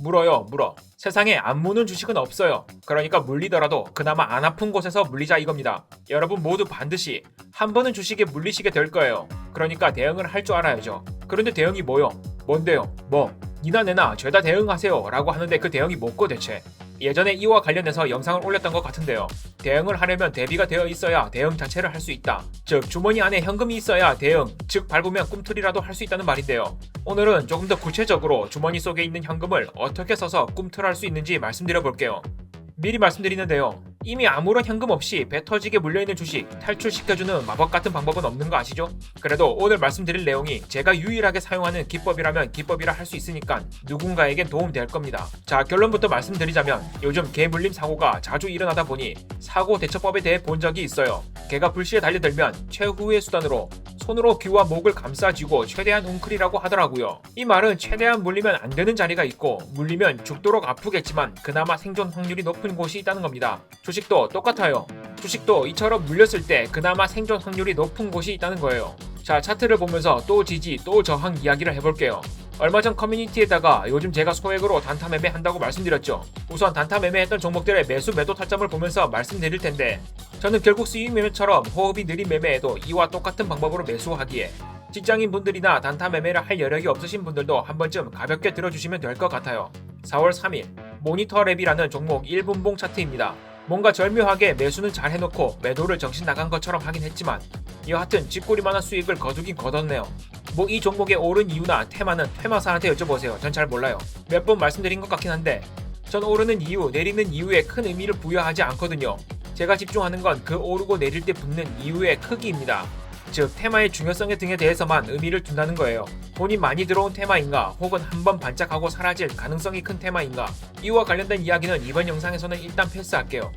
물어요, 물어. 세상에 안 무는 주식은 없어요. 그러니까 물리더라도 그나마 안 아픈 곳에서 물리자 이겁니다. 여러분 모두 반드시 한 번은 주식에 물리시게 될 거예요. 그러니까 대응을 할 줄 알아야죠. 그런데 대응이 뭐요? 뭔데요? 뭐? 니나 내나 죄다 대응하세요 라고 하는데 그 대응이 뭐고 대체? 예전에 이와 관련해서 영상을 올렸던 것 같은데요. 대응을 하려면 대비가 되어 있어야 대응 자체를 할 수 있다. 즉 주머니 안에 현금이 있어야 대응, 즉 밟으면 꿈틀이라도 할 수 있다는 말인데요. 오늘은 조금 더 구체적으로 주머니 속에 있는 현금을 어떻게 써서 꿈틀할 수 있는지 말씀드려 볼게요. 미리 말씀드리는데요. 이미 아무런 현금 없이 배 터지게 물려있는 주식 탈출시켜주는 마법 같은 방법은 없는 거 아시죠? 그래도 오늘 말씀드릴 내용이 제가 유일하게 사용하는 기법이라면 기법이라 할 수 있으니까 누군가에겐 도움 될 겁니다. 자 결론부터 말씀드리자면 요즘 개 물림 사고가 자주 일어나다 보니 사고 대처법에 대해 본 적이 있어요. 개가 불시에 달려들면 최후의 수단으로 손으로 귀와 목을 감싸쥐고 최대한 웅크리라고 하더라고요. 이 말은 최대한 물리면 안 되는 자리가 있고 물리면 죽도록 아프겠지만 그나마 생존 확률이 높은 곳이 있다는 겁니다. 주식도 똑같아요. 주식도 이처럼 물렸을 때 그나마 생존 확률이 높은 곳이 있다는 거예요. 자, 차트를 보면서 또 지지, 또 저항 이야기를 해볼게요. 얼마 전 커뮤니티에다가 요즘 제가 소액으로 단타 매매 한다고 말씀드렸죠. 우선 단타 매매했던 종목들의 매수 매도 타점을 보면서 말씀드릴 텐데 저는 결국 수익 매매처럼 호흡이 느린 매매에도 이와 똑같은 방법으로 매수하기에 직장인 분들이나 단타 매매를 할 여력이 없으신 분들도 한 번쯤 가볍게 들어주시면 될 것 같아요. 4월 3일 모니터 랩이라는 종목 1분봉 차트입니다. 뭔가 절묘하게 매수는 잘 해놓고 매도를 정신 나간 것처럼 하긴 했지만 여하튼 쥐꼬리만한 수익을 거두긴 거뒀네요. 뭐 이 종목에 오른 이유나 테마는 테마사한테 여쭤보세요. 전 잘 몰라요. 몇 번 말씀드린 것 같긴 한데 전 오르는 이유, 내리는 이유에 큰 의미를 부여하지 않거든요. 제가 집중하는 건 그 오르고 내릴 때 붙는 이유의 크기입니다. 즉 테마의 중요성 등에 대해서만 의미를 둔다는 거예요. 돈이 많이 들어온 테마인가 혹은 한 번 반짝하고 사라질 가능성이 큰 테마인가 이와 관련된 이야기는 이번 영상에서는 일단 패스할게요.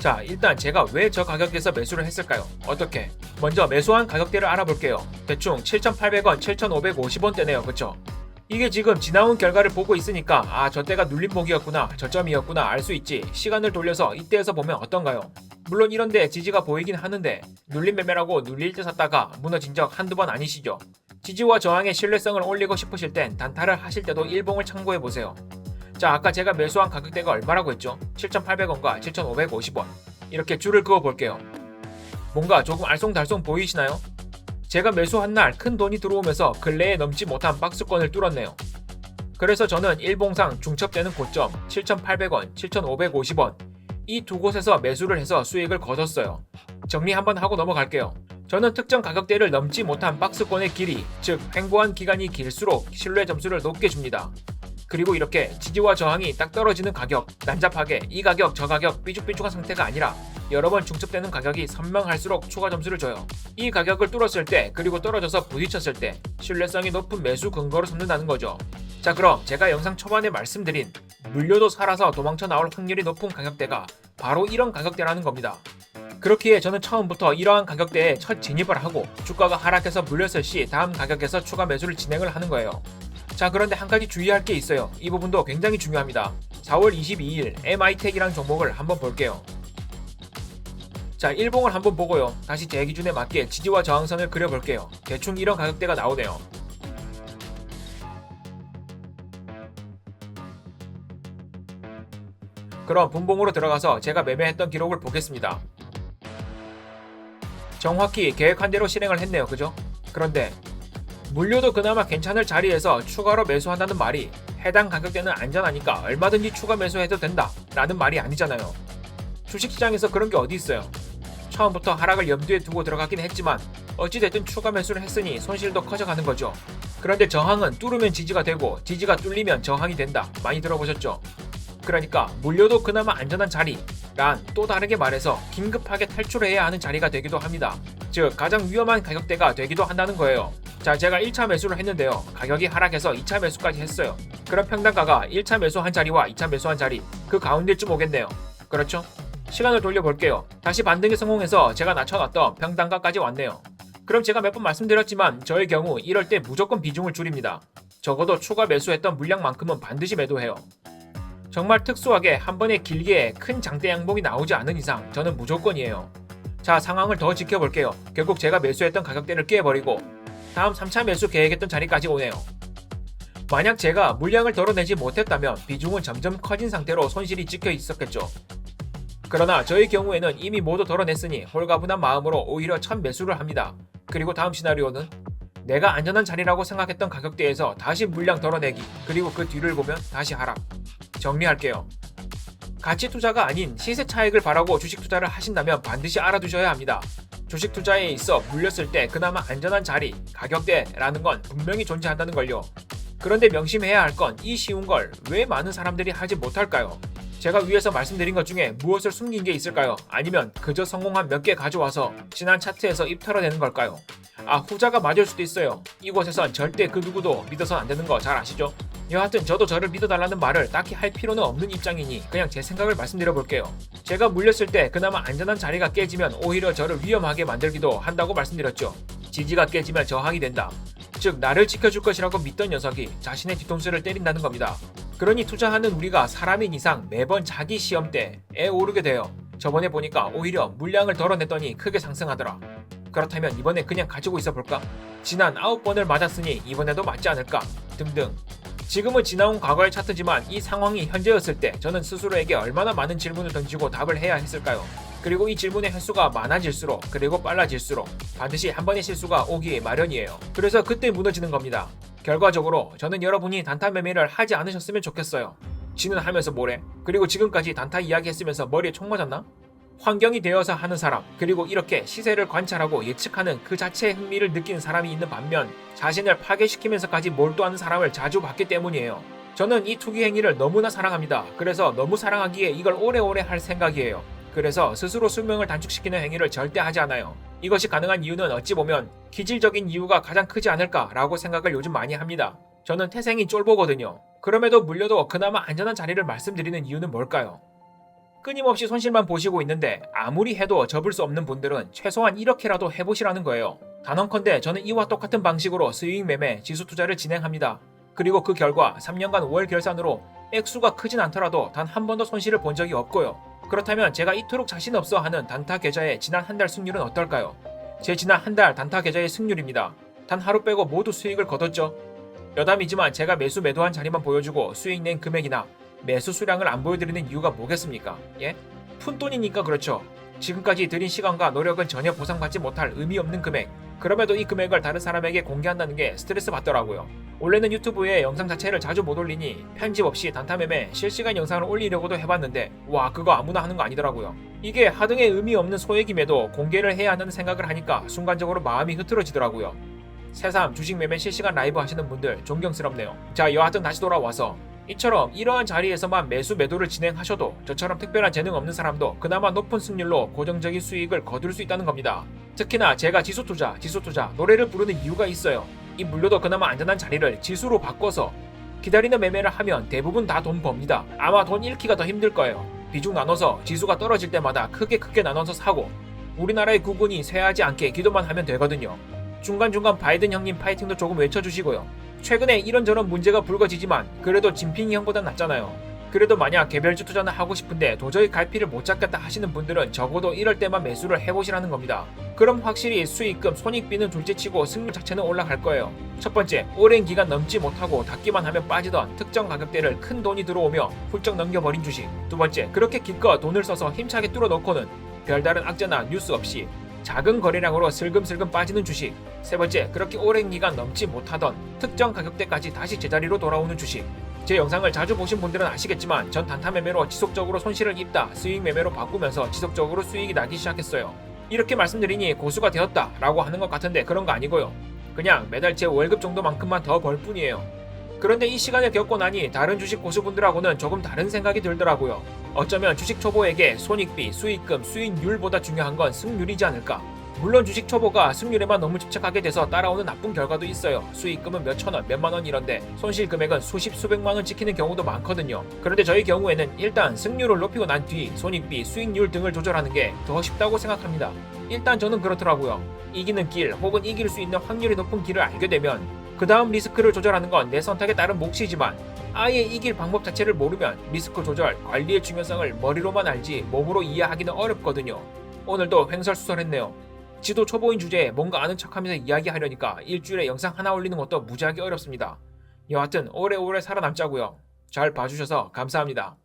자 일단 제가 왜 저 가격에서 매수를 했을까요? 어떻게? 먼저 매수한 가격대를 알아볼게요. 대충 7,800원, 7,550원대네요. 그쵸? 이게 지금 지나온 결과를 보고 있으니까 아 저때가 눌림목이었구나 저점이었구나 알 수 있지 시간을 돌려서 이때에서 보면 어떤가요? 물론 이런데 지지가 보이긴 하는데 눌림 매매라고 눌릴 때 샀다가 무너진 적 한두 번 아니시죠? 지지와 저항의 신뢰성을 올리고 싶으실 땐 단타를 하실 때도 일봉을 참고해 보세요. 자 아까 제가 매수한 가격대가 얼마라고 했죠? 7,800원과 7,550원 이렇게 줄을 그어 볼게요. 뭔가 조금 알쏭달쏭 보이시나요? 제가 매수한 날 큰 돈이 들어오면서 근래에 넘지 못한 박스권을 뚫었네요. 그래서 저는 일봉상 중첩되는 고점 7,800원, 7,550원 이 두 곳에서 매수를 해서 수익을 거뒀어요. 정리 한번 하고 넘어갈게요. 저는 특정 가격대를 넘지 못한 박스권의 길이, 즉 횡보한 기간이 길수록 신뢰 점수를 높게 줍니다. 그리고 이렇게 지지와 저항이 딱 떨어지는 가격, 난잡하게 이 가격 저 가격 삐죽삐죽한 상태가 아니라 여러 번 중첩되는 가격이 선명할수록 추가 점수를 줘요. 이 가격을 뚫었을 때 그리고 떨어져서 부딪혔을 때 신뢰성이 높은 매수 근거로 삼는다는 거죠. 자 그럼 제가 영상 초반에 말씀드린 물려도 살아서 도망쳐 나올 확률이 높은 가격대가 바로 이런 가격대라는 겁니다. 그렇기에 저는 처음부터 이러한 가격대에 첫 진입을 하고 주가가 하락해서 물렸을 시 다음 가격에서 추가 매수를 진행을 하는 거예요. 자 그런데 한 가지 주의할 게 있어요. 이 부분도 굉장히 중요합니다. 4월 22일 MI텍이라는 종목을 한번 볼게요. 자 일봉을 한번 보고요. 다시 제 기준에 맞게 지지와 저항선을 그려볼게요. 대충 이런 가격대가 나오네요. 그럼 분봉으로 들어가서 제가 매매했던 기록을 보겠습니다. 정확히 계획한 대로 실행을 했네요. 그죠? 그런데 물류도 그나마 괜찮을 자리에서 추가로 매수한다는 말이 해당 가격대는 안전하니까 얼마든지 추가 매수해도 된다 라는 말이 아니잖아요. 주식시장에서 그런 게 어디 있어요. 처음부터 하락을 염두에 두고 들어가긴 했지만 어찌됐든 추가 매수를 했으니 손실도 커져가는 거죠. 그런데 저항은 뚫으면 지지가 되고 지지가 뚫리면 저항이 된다. 많이 들어보셨죠? 그러니까 물려도 그나마 안전한 자리 란 또 다르게 말해서 긴급하게 탈출해야 하는 자리가 되기도 합니다. 즉 가장 위험한 가격대가 되기도 한다는 거예요. 자 제가 1차 매수를 했는데요. 가격이 하락해서 2차 매수까지 했어요. 그럼 평단가가 1차 매수한 자리와 2차 매수한 자리 그 가운데쯤 오겠네요. 그렇죠? 시간을 돌려볼게요. 다시 반등에 성공해서 제가 낮춰놨던 평단가까지 왔네요. 그럼 제가 몇 번 말씀드렸지만 저의 경우 이럴 때 무조건 비중을 줄입니다. 적어도 추가 매수했던 물량만큼은 반드시 매도해요. 정말 특수하게 한 번에 길게 큰 장대 양봉이 나오지 않은 이상 저는 무조건이에요. 자 상황을 더 지켜볼게요. 결국 제가 매수했던 가격대를 깨버리고 다음 3차 매수 계획했던 자리까지 오네요. 만약 제가 물량을 덜어내지 못했다면 비중은 점점 커진 상태로 손실이 찍혀 있었겠죠. 그러나 저의 경우에는 이미 모두 덜어냈으니 홀가분한 마음으로 오히려 첫 매수를 합니다. 그리고 다음 시나리오는 내가 안전한 자리라고 생각했던 가격대에서 다시 물량 덜어내기 그리고 그 뒤를 보면 다시 하락. 정리할게요. 가치 투자가 아닌 시세 차익을 바라고 주식 투자를 하신다면 반드시 알아두셔야 합니다. 주식 투자에 있어 물렸을 때 그나마 안전한 자리, 가격대라는 건 분명히 존재한다는 걸요. 그런데 명심해야 할 건 이 쉬운 걸 왜 많은 사람들이 하지 못할까요? 제가 위에서 말씀드린 것 중에 무엇을 숨긴 게 있을까요? 아니면 그저 성공한 몇 개 가져와서 지난 차트에서 입 털어내는 걸까요? 아 후자가 맞을 수도 있어요. 이곳에선 절대 그 누구도 믿어서 안 되는 거 잘 아시죠? 여하튼 저도 저를 믿어달라는 말을 딱히 할 필요는 없는 입장이니 그냥 제 생각을 말씀드려 볼게요. 제가 물렸을 때 그나마 안전한 자리가 깨지면 오히려 저를 위험하게 만들기도 한다고 말씀드렸죠. 지지가 깨지면 저항이 된다. 즉 나를 지켜줄 것이라고 믿던 녀석이 자신의 뒤통수를 때린다는 겁니다. 그러니 투자하는 우리가 사람인 이상 매번 자기 시험 때에 오르게 돼요. 저번에 보니까 오히려 물량을 덜어냈더니 크게 상승하더라. 그렇다면 이번에 그냥 가지고 있어 볼까? 지난 9번을 맞았으니 이번에도 맞지 않을까? 등등. 지금은 지나온 과거의 차트지만 이 상황이 현재였을 때 저는 스스로에게 얼마나 많은 질문을 던지고 답을 해야 했을까요? 그리고 이 질문의 횟수가 많아질수록 그리고 빨라질수록 반드시 한 번의 실수가 오기 마련이에요. 그래서 그때 무너지는 겁니다. 결과적으로 저는 여러분이 단타 매매를 하지 않으셨으면 좋겠어요. 지는 하면서 뭐래? 그리고 지금까지 단타 이야기 했으면서 머리에 총 맞았나? 환경이 되어서 하는 사람, 그리고 이렇게 시세를 관찰하고 예측하는 그 자체의 흥미를 느끼는 사람이 있는 반면 자신을 파괴시키면서까지 몰두하는 사람을 자주 봤기 때문이에요. 저는 이 투기 행위를 너무나 사랑합니다. 그래서 너무 사랑하기에 이걸 오래오래 할 생각이에요. 그래서 스스로 수명을 단축시키는 행위를 절대 하지 않아요. 이것이 가능한 이유는 어찌 보면 기질적인 이유가 가장 크지 않을까라고 생각을 요즘 많이 합니다. 저는 태생이 쫄보거든요. 그럼에도 물려도 그나마 안전한 자리를 말씀드리는 이유는 뭘까요? 끊임없이 손실만 보시고 있는데 아무리 해도 접을 수 없는 분들은 최소한 이렇게라도 해보시라는 거예요. 단언컨대 저는 이와 똑같은 방식으로 스윙 매매, 지수 투자를 진행합니다. 그리고 그 결과 3년간 5월 결산으로 액수가 크진 않더라도 단 한 번도 손실을 본 적이 없고요. 그렇다면 제가 이토록 자신 없어 하는 단타 계좌의 지난 한 달 승률은 어떨까요? 제 지난 한 달 단타 계좌의 승률입니다. 단 하루 빼고 모두 수익을 거뒀죠. 여담이지만 제가 매수 매도한 자리만 보여주고 수익 낸 금액이나 매수 수량을 안 보여드리는 이유가 뭐겠습니까? 예? 푼돈이니까 그렇죠. 지금까지 들인 시간과 노력은 전혀 보상받지 못할 의미 없는 금액. 그럼에도 이 금액을 다른 사람에게 공개한다는 게 스트레스 받더라고요. 원래는 유튜브에 영상 자체를 자주 못 올리니 편집 없이 단타매매 실시간 영상을 올리려고도 해봤는데 와 그거 아무나 하는 거 아니더라고요. 이게 하등의 의미 없는 소액임에도 공개를 해야 한다는 생각을 하니까 순간적으로 마음이 흐트러지더라고요. 새삼 주식 매매 실시간 라이브 하시는 분들 존경스럽네요. 자 여하튼 다시 돌아와서 이처럼 이러한 자리에서만 매수 매도를 진행하셔도 저처럼 특별한 재능 없는 사람도 그나마 높은 승률로 고정적인 수익을 거둘 수 있다는 겁니다. 특히나 제가 지수 투자, 지수 투자 노래를 부르는 이유가 있어요. 이 물려도 그나마 안전한 자리를 지수로 바꿔서 기다리는 매매를 하면 대부분 다 돈 법니다. 아마 돈 잃기가 더 힘들 거예요. 비중 나눠서 지수가 떨어질 때마다 크게 크게 나눠서 사고 우리나라의 국군이 쇠하지 않게 기도만 하면 되거든요. 중간중간 바이든 형님 파이팅도 조금 외쳐주시고요. 최근에 이런저런 문제가 불거지지만 그래도 진핑이 형보다 낫잖아요. 그래도 만약 개별주 투자는 하고 싶은데 도저히 갈피를 못 잡겠다 하시는 분들은 적어도 이럴 때만 매수를 해보시라는 겁니다. 그럼 확실히 수익금, 손익비는 둘째치고 승률 자체는 올라갈 거예요. 첫 번째, 오랜 기간 넘지 못하고 닫기만 하면 빠지던 특정 가격대를 큰 돈이 들어오며 훌쩍 넘겨버린 주식. 두 번째, 그렇게 기껏 돈을 써서 힘차게 뚫어놓고는 별다른 악재나 뉴스 없이 작은 거래량으로 슬금슬금 빠지는 주식. 세 번째, 그렇게 오랜 기간 넘지 못하던 특정 가격대까지 다시 제자리로 돌아오는 주식. 제 영상을 자주 보신 분들은 아시겠지만 전 단타 매매로 지속적으로 손실을 입다 수익 매매로 바꾸면서 지속적으로 수익이 나기 시작했어요. 이렇게 말씀드리니 고수가 되었다 라고 하는 것 같은데 그런 거 아니고요. 그냥 매달 제 월급 정도만큼만 더 벌 뿐이에요. 그런데 이 시간을 겪고 나니 다른 주식 고수분들하고는 조금 다른 생각이 들더라고요. 어쩌면 주식 초보에게 손익비, 수익금, 수익률보다 중요한 건 승률이지 않을까. 물론 주식 초보가 승률에만 너무 집착하게 돼서 따라오는 나쁜 결과도 있어요. 수익금은 몇천 원, 몇만 원 이런데 손실 금액은 수십, 수백만 원 찍히는 경우도 많거든요. 그런데 저희 경우에는 일단 승률을 높이고 난 뒤 손익비, 수익률 등을 조절하는 게 더 쉽다고 생각합니다. 일단 저는 그렇더라고요. 이기는 길 혹은 이길 수 있는 확률이 높은 길을 알게 되면 그 다음 리스크를 조절하는 건 내 선택에 따른 몫이지만 아예 이길 방법 자체를 모르면 리스크 조절, 관리의 중요성을 머리로만 알지 몸으로 이해하기는 어렵거든요. 오늘도 횡설수설했네요. 지도 초보인 주제에 뭔가 아는 척하면서 이야기하려니까 일주일에 영상 하나 올리는 것도 무지하게 어렵습니다. 여하튼 오래오래 살아남자고요. 잘 봐주셔서 감사합니다.